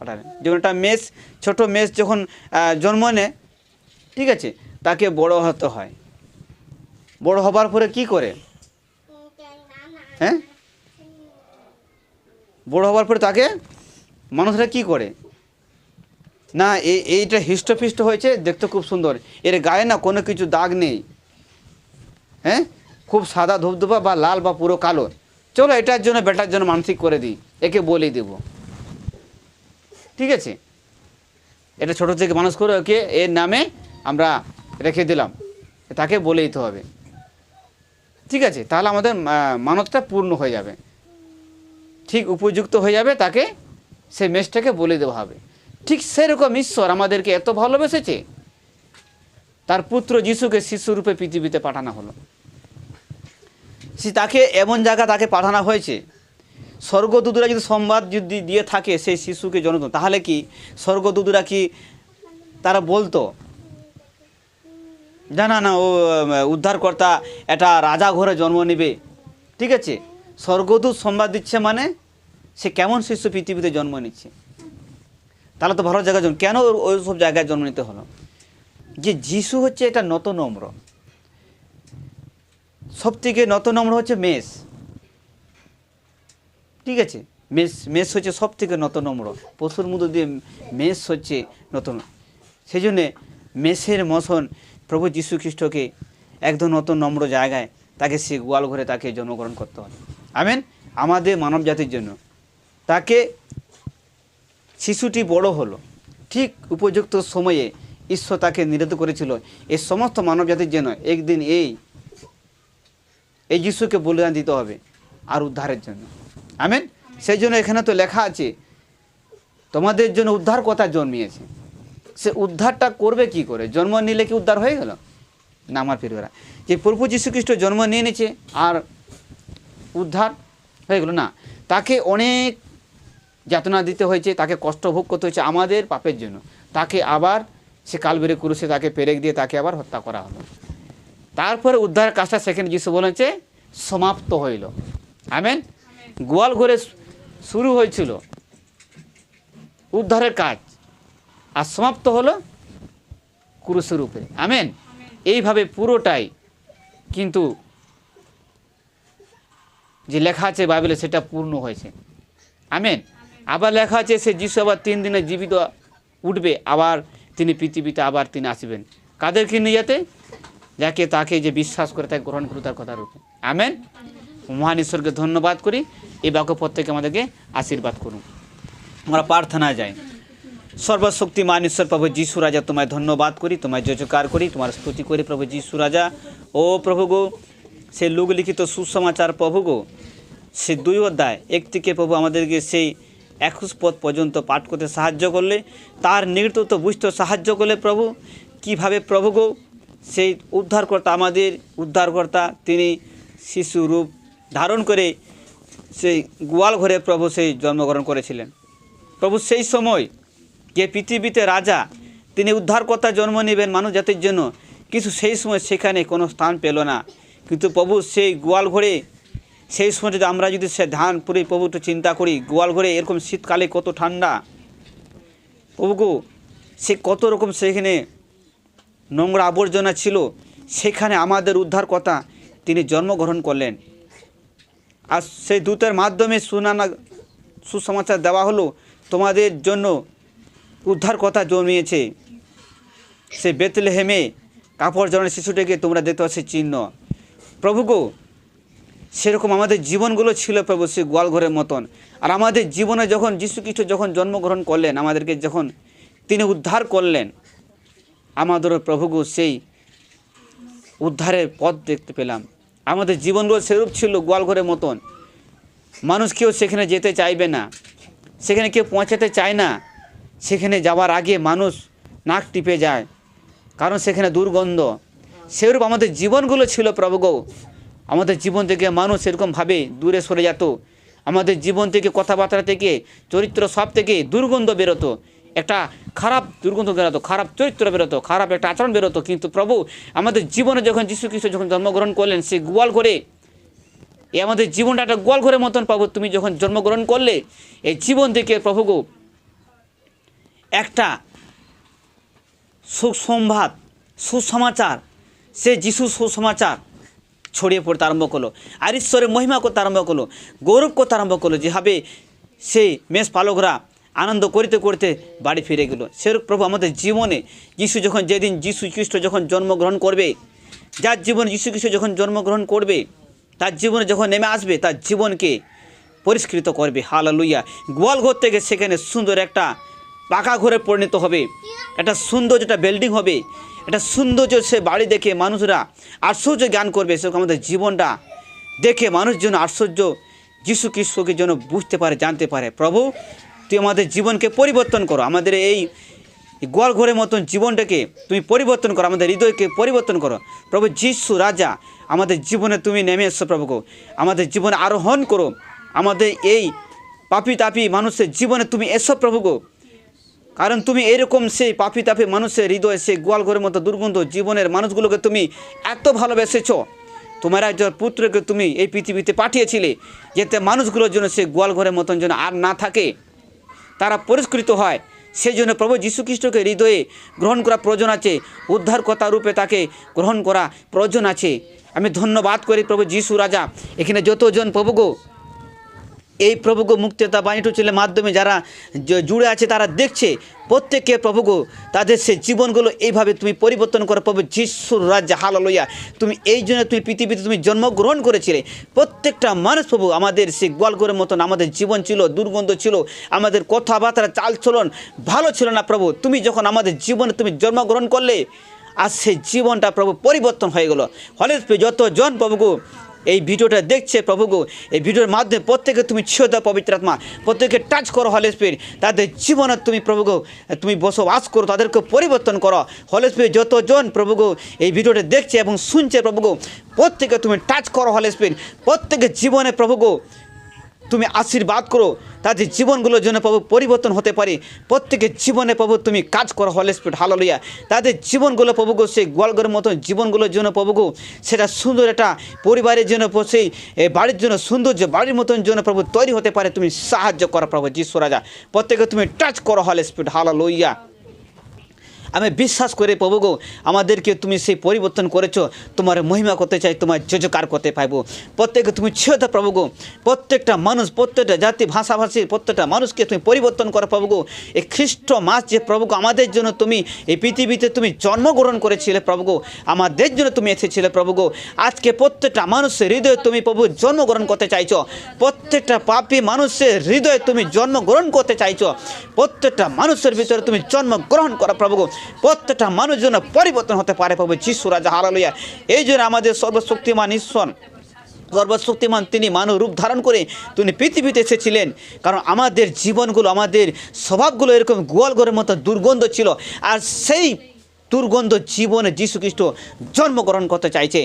পাঠালেন। যখন একটা মেষ, ছোট মেষ যখন জন্ম নেয়, ঠিক আছে, তাকে বড় হতে হয়। বড় হবার পরে কি করে? হ্যাঁ? বড় হবার পরে তাকে মানুষরা কি করে? না এই এইটা হৃষ্টপিষ্ট হয়েছে, দেখতে খুব সুন্দর। এর গায়ে না কোনো কিছু দাগ নেই। হ্যাঁ? খুব সাদা ধূপধুপা বা লাল বা পুরো কালো। চলো এটার জন্য, বেটার জন্য মানসিক করে দিই। একে বলেই দেব। ঠিক আছে? এটা ছোট থেকে মানুষ করে ওকে এর নামে আমরা রেখে দিলাম। তাকে বলে দিতে হবে। ঠিক আছে? তাহলে আমাদের মানতটা পূর্ণ হয়ে যাবে। ঠিক উপযুক্ত হয়ে যাবে তাকে সেই মেষটাকে বলে দেওয়া হবে। ঠিক সেরকম ঈশ্বর আমাদেরকে এত ভালোবেসেছে। তার পুত্র যিশুকে শিশুরূপে পৃথিবীতে পাঠানো হলো। সে তাকে এমন জায়গা তাকে পাঠানো হয়েছে স্বর্গদূতরা যদি সংবাদ যদি দিয়ে থাকে সেই শিশুকে জন্ম তাহলে কি স্বর্গদূতরা কি তারা বলতো? জানা না ও উদ্ধারকর্তা এটা রাজা ঘরে জন্ম নেবে। ঠিক আছে? স্বর্গদূত সংবাদ দিচ্ছে মানে সে কেমন শিশু পৃথিবীতে জন্ম নিচ্ছে? তাহলে তো ভালো জায়গায় জন্ম কেন ওই সব জায়গায় জন্ম নিতে হলো? যে যিশু হচ্ছে এটা নত নম্র। সব থেকে নত নম্র হচ্ছে মেষ। ঠিক আছে, মেষ মেষ হচ্ছে সব থেকে নত নম্র। পশুর মধ্য দিয়ে মেষ হচ্ছে নতুন সেই জন্যে মেষের মশন প্রভু যীশু খ্রিস্টকে একদম নম্র জায়গায় তাকে সে গোয়াল ঘরে তাকে জন্মগ্রহণ করতে হবে। আমেন? আমাদের মানব জাতির জন্য। তাকে শিশুটি বড় হলো। ঠিক উপযুক্ত সময়ে ঈশ্বর তাকে নিরত করেছিল। এই সমস্ত মানব জাতির জন্য একদিন এই এই যিশুকে বলিদান দিতে হবে আর উদ্ধারের জন্য। আমেন? সেই জন্য এখানে তো লেখা আছে, তোমাদের জন্য উদ্ধার কথা জন্মিয়েছে। সে উদ্ধারটা করবে কি করে? জন্ম নিলে কি উদ্ধার হয়ে গেল? না, আমার ফিরবেরা যে প্রভু যীশু খ্রিস্ট জন্ম নিয়ে নিয়েছে আর উদ্ধার হয়ে গেল, না। তাকে অনেক যাতনা দিতে হয়েছে, তাকে কষ্ট ভোগ করতে হয়েছে আমাদের পাপের জন্য। তাকে আবার সে কালবেরে কুরুষে তাকে পেরেক দিয়ে তাকে আবার হত্যা করা হলো। তারপরে উদ্ধারের কাজটা সেখানে যিশু বলেছে, সমাপ্ত হইল। আমেন? গোয়াল ঘরে শুরু হয়েছিল উদ্ধারের কাজ আর সমাপ্ত হলো কুরুষের উপরে আমেন? এইভাবে পুরোটাই কিন্তু যে লেখা আছে বাইবেলে সেটা পূর্ণ হয়েছে। আমেন? আবার লেখা আছে সে যিশু আবার তিন দিনে জীবিত উঠবে আবার তিনি পৃথিবীতে আবার তিনি আসবেন। কাদেরকে নিয়ে যেতে? যাকে তাকে যে বিশ্বাস করে তাকে গ্রহণ করুন তার কথা রূপে। আমেন। মহান ঈশ্বরকে ধন্যবাদ করি। এই বাক্য প্রত্যেকে আমাদেরকে আশীর্বাদ করুন। আমরা প্রার্থনা যাই। সর্বশক্তিমান ঈশ্বর প্রভু যিশু রাজা, তোমায় ধন্যবাদ করি, তোমায় জয়জকার করি, তোমার স্তুতি করি প্রভু যিশু রাজা। ও প্রভু গো, সে লোক লিখিত সুসমাচার প্রভু গো, সে দুই অধ্যায় এক থেকে প্রভু আমাদেরকে সেই একুশ পদ পর্যন্ত পাঠ করতে সাহায্য করলে, তার নেতৃত্ব বুঝতে সাহায্য করলে প্রভু, কীভাবে প্রভু গো, সেই উদ্ধারকর্তা, আমাদের উদ্ধারকর্তা, তিনি শিশু রূপ ধারণ করে সেই গোয়াল ঘরে প্রভু সেই জন্মগ্রহণ করেছিলেন। প্রভু সেই সময় যে পৃথিবীতে রাজা, তিনি উদ্ধারকর্তা জন্ম নেবেন মানুষ জাতির জন্য, কিন্তু সেই সময় সেখানে কোনো স্থান পেল না। কিন্তু প্রভু সেই গোয়াল ঘরে, সেই সময় যদি আমরা যদি সে ধান পুরে প্রভু একটু চিন্তা করি, গোয়াল ঘরে এরকম শীতকালে কত ঠান্ডা। প্রভু গো, সে কত রকম সেখানে নোংরা আবর্জনা ছিল, সেখানে আমাদের উদ্ধার কথা তিনি জন্মগ্রহণ করলেন। আর সেই দূতের মাধ্যমে সুনানা, সুসমাচার দেওয়া হলো, তোমাদের জন্য উদ্ধার কথা জন্মিয়েছে সে বেতলেহেমে কাপড় জড়ানো শিশুটিকে তোমরা দেখতে পাচ্ছ চিহ্ন। প্রভু গো, সেরকম আমাদের জীবনগুলো ছিল প্রভু সে গোয়ালঘরের মতন। আর আমাদের জীবনে যখন যীশু খ্রিস্ট যখন জন্মগ্রহণ করলেন, আমাদেরকে যখন তিনি উদ্ধার করলেন, আমাদেরও প্রভুগো সেই উদ্ধারের পথ দেখতে পেলাম। আমাদের জীবনগুলো সেরূপ ছিল, গোয়ালঘরের মতন। মানুষ কেউ সেখানে যেতে চাইবে না। সেখানে কেউ পৌঁছাতে চায় না। সেখানে যাওয়ার আগে মানুষ নাক টিপে যায়। কারণ সেখানে দুর্গন্ধ। সেরূপ আমাদের জীবনগুলো ছিল প্রভুগো আমাদের জীবন থেকে মানুষ এরকমভাবে দূরে সরে যেত। আমাদের জীবন থেকে কথাবার্তা থেকে, চরিত্র সব থেকে দুর্গন্ধ বেরোতো। একটা খারাপ দুর্গন্ধ বেরোতো, খারাপ চরিত্র বেরোতো, খারাপ একটা আচরণ বেরোতো, কিন্তু প্রভু আমাদের জীবনে যখন যীশু খ্রিস্ট যখন জন্মগ্রহণ করলেন সে গোয়াল করে এ আমাদের জীবনটা একটা গোয়াল ঘরের মতন প্রভু, তুমি যখন জন্মগ্রহণ করলে, এই জীবন থেকে প্রভু গো, একটা সুসংবাদ, সুসমাচার, সে যিশু সুসমাচার ছড়িয়ে পড়তে আরম্ভ করল, আর ঈশ্বরের মহিমা করতে আরম্ভ করল, গৌরব করতে আরম্ভ করল, যেভাবে সেই মেষ পালকরা আনন্দ করিতে করতে বাড়ি ফিরে গেল। সেরূপ প্রভু আমাদের জীবনে যিশু যখন যেদিন যিশু খ্রিস্ট যখন জন্মগ্রহণ করবে, যার জীবনে যিশু খ্রিস্ট যখন জন্মগ্রহণ করবে, তার জীবনে যখন নেমে আসবে, তার জীবনকে পরিষ্কৃত করবে। হালালুইয়া গোয়াল ঘর থেকে সেখানে সুন্দর একটা পাকা ঘরে পরিণত হবে। একটা সুন্দর যেটা বিল্ডিং হবে, একটা সৌন্দর্য সে বাড়ি দেখে মানুষরা আশ্চর্য জ্ঞান করবে সেরকম আমাদের জীবনটা দেখে মানুষ যেন আশ্চর্য যিশু খ্রিস্টকে যেন বুঝতে পারে, জানতে পারে। প্রভু তুই আমাদের জীবনকে পরিবর্তন করো। আমাদের এই গোয়াল ঘরের মতন জীবনটাকে তুমি পরিবর্তন করো। আমাদের হৃদয়কে পরিবর্তন করো। প্রভু যিশু রাজা, আমাদের জীবনে তুমি নেমে এসো প্রভু। গো আমাদের জীবনে আরোহণ করো। আমাদের এই পাপি তাপি মানুষের জীবনে তুমি এসো প্রভু। গো কারণ তুমি এরকম সেই পাপি তাপি মানুষের হৃদয়, সেই গোয়াল ঘরের মতো দুর্গন্ধ জীবনের মানুষগুলোকে তুমি এত ভালোবেসেছ। তোমার একজন পুত্রকে তুমি এই পৃথিবীতে পাঠিয়েছিলে, যাতে মানুষগুলোর জন্য সেই গোয়াল ঘরের মতন যেন আর না থাকে। তারা পরিষ্কৃত হয়। সেই জন্য প্রভু যীশুখ্রিস্টকে হৃদয়ে গ্রহণ করা প্রয়োজন আছে। উদ্ধারকর্তা রূপে তাকে গ্রহণ করা প্রয়োজন আছে। আমি ধন্যবাদ করি প্রভু যীশু রাজা। এখানে যতজন প্রভু গো এই প্রভুগ মুক্তিতা বাণীটু ছেলের মাধ্যমে যারা জুড়ে আছে, তারা দেখছে, প্রত্যেকে প্রভুগ, তাদের সে জীবনগুলো এইভাবে তুমি পরিবর্তন করো, প্রভু যিশুর রাজ্য হালালইয়া তুমি এই জন্য তুমি পৃথিবীতে তুমি জন্মগ্রহণ করেছিলে। প্রত্যেকটা মানুষ প্রভু, আমাদের সে গোয়ালঘরের মতন আমাদের জীবন ছিল, দুর্গন্ধ ছিল, আমাদের কথাবার্তা চালচলন ভালো ছিল না প্রভু। তুমি যখন আমাদের জীবনে তুমি জন্মগ্রহণ করলে, আর সেই জীবনটা প্রভু পরিবর্তন হয়ে গেলো। ফলে যতজন প্রভুগু এই ভিডিওটা দেখছে প্রভুগো এই ভিডিওর মাধ্যমে প্রত্যেকে তুমি ছিও দাও, পবিত্র আত্মা। প্রত্যেকে টাচ করো হলে স্পিরিট তাদের জীবনে তুমি প্রভুগো তুমি বসবাস করো, তাদেরকে পরিবর্তন করো। হলে স্পিরিট যতজন প্রভুগো এই ভিডিওটা দেখছে এবং শুনছে প্রভুগু প্রত্যেকে তুমি টাচ করো হলে স্পিরিট প্রত্যেকের জীবনে প্রভুগো তুমি আশীর্বাদ করো তাদের জীবনগুলোর জন্য প্রভু পরিবর্তন হতে পারে। প্রত্যেকের জীবনে প্রভু তুমি কাজ করো হলে স্পিড হাললিয়া তাদের জীবনগুলো প্রভুগো সেই গোয়ালগড়ের মতন জীবনগুলোর জন্য প্রভুগো সেটা সুন্দর একটা পরিবারের জন্য সেই বাড়ির জন্য, সৌন্দর্য বাড়ির মতন জন্য প্রভু তৈরি হতে পারে। তুমি সাহায্য করো প্রভু, যিশু রাজা। প্রত্যেকে তুমি টাচ করো হলে স্পিড হাললইয়া আমি বিশ্বাস করে প্রভু গো আমাদেরকে তুমি সেই পরিবর্তন করেছ। তোমার মহিমা করতে চাই তোমার যোজকার করতে পাইবো। প্রত্যেকে তুমি ছেড়ে দাও প্রভু গো। প্রত্যেকটা মানুষ প্রত্যেকটা জাতি ভাষাভাষী প্রত্যেকটা মানুষকে তুমি পরিবর্তন করো প্রভু গো। এই খ্রিস্ট মাস যে প্রভু গো, আমাদের জন্য তুমি এই পৃথিবীতে তুমি জন্মগ্রহণ করেছিলে প্রভু গো। আমাদের জন্য তুমি এসেছিলে প্রভু গো। আজকে প্রত্যেকটা মানুষের হৃদয়ে তুমি প্রভু জন্মগ্রহণ করতে চাইছো। প্রত্যেকটা পাপী মানুষের হৃদয়ে তুমি জন্মগ্রহণ করতে চাইছো। প্রত্যেকটা মানুষের ভিতরে তুমি জন্মগ্রহণ করো প্রভু গো। প্রত্যেকটা মানুষ যেন পরিবর্তন হতে পারে প্রভু যিশু রাজা হারালইয়া এই জন্য আমাদের সর্বশক্তিমান ঈশ্বর, সর্বশক্তিমান তিনি মানব রূপ ধারণ করে তিনি পৃথিবীতে এসেছিলেন। কারণ আমাদের জীবনগুলো, আমাদের স্বভাবগুলো এরকম গোয়ালঘরের মতো দুর্গন্ধ ছিল। আর সেই দুর্গন্ধ জীবনে খ্রিস্ট জন্মগ্রহণ করতে চাইছে,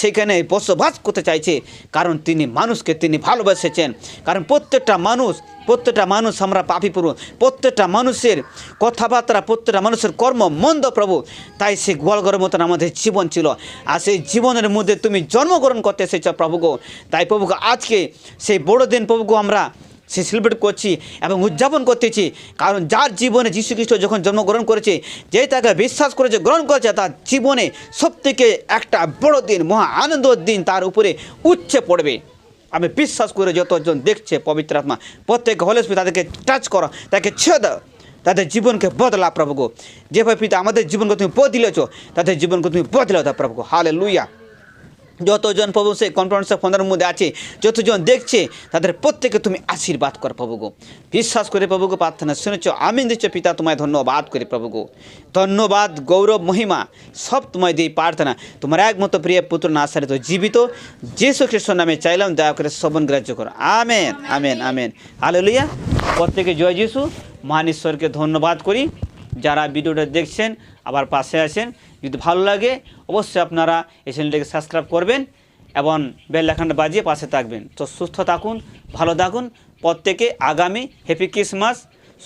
সেখানে বসবাস করতে চাইছে, কারণ তিনি মানুষকে তিনি ভালোবেসেছেন। কারণ প্রত্যেকটা মানুষ প্রত্যেকটা মানুষ আমরা পাপি পুরো প্রত্যেকটা মানুষের কথাবার্তা, প্রত্যেকটা মানুষের কর্ম মন্দ প্রভু, তাই সে গোয়ালঘরের মতন আমাদের জীবন ছিল। আর সেই জীবনের মধ্যে তুমি জন্মগ্রহণ করতে এসেছ প্রভুগো। তাই প্রভুগো, আজকে সেই বড়দিন প্রভুগো আমরা সে সেলিব্রেট করছি এবং উদযাপন করতেছি। কারণ যার জীবনে যীশু খ্রিস্ট যখন জন্মগ্রহণ করেছে, যে তাকে বিশ্বাস করেছে, গ্রহণ করেছে, তার জীবনে সবথেকে একটা বড় দিন, মহা আনন্দর দিন তার উপরে উচ্ছে পড়বে। আমি বিশ্বাস করে যতজন দেখছে পবিত্র আত্মা, প্রত্যেক হলে তাদেরকে টাচ করো, তাকে ছেড়ে দাও। তাদের জীবনকে বদলা প্রভুগো। যেভাবে পিতা আমাদের জীবনকে তুমি বদলেছ, তাদের জীবনকে তুমি বদলে দাও প্রভুগো। হালে লুইয়া যতজন প্রভু সেই কনফারেন্সের ফোনের মধ্যে আছে, যতজন দেখছে, তাদের প্রত্যেকে তুমি আশীর্বাদ কর প্রভুগো বিশ্বাস করে প্রভুগো প্রার্থনা শুনেছ আমি দিচ্ছ, পিতা তোমায় ধন্যবাদ করি প্রভুগো ধন্যবাদ, গৌরব, মহিমা, সব তোমায় দিই প্রার্থনা। তোমার একমতো প্রিয় পুত্র না আসারিত জীবিত, যীশু খ্রিস্ট নামে চাইলাম, দয়া করে শ্রবণ গ্রাহ্য করো। Amen amen amen. আলোলিয়া প্রত্যেকে জয় যিশু। মহান ঈশ্বরকে ধন্যবাদ করি। যারা ভিডিওটা দেখছেন, আবার পাশে আছেন যদি ভালো লাগে, অবশ্যই আপনারা এই চ্যানেলটাকে সাবস্ক্রাইব করবেন এবং বেল লেখানটা বাজিয়ে পাশে থাকবেন। তো সুস্থ থাকুন, ভালো থাকুন, প্রত্যেকে আগামী হ্যাপি ক্রিসমাস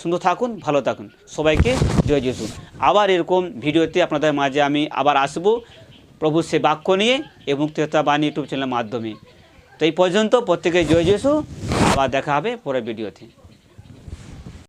সুন্দর থাকুন, ভালো থাকুন। সবাইকে জয় যিশু। আবার এরকম ভিডিওতে আপনাদের মাঝে আমি আবার আসব প্রভু সে বাক্য নিয়ে এই মুক্তিতা বাণী ইউটিউব চ্যানেলের মাধ্যমে। তো এই পর্যন্ত প্রত্যেকে জয় যিশু। আবার দেখা হবে পরের ভিডিওতে।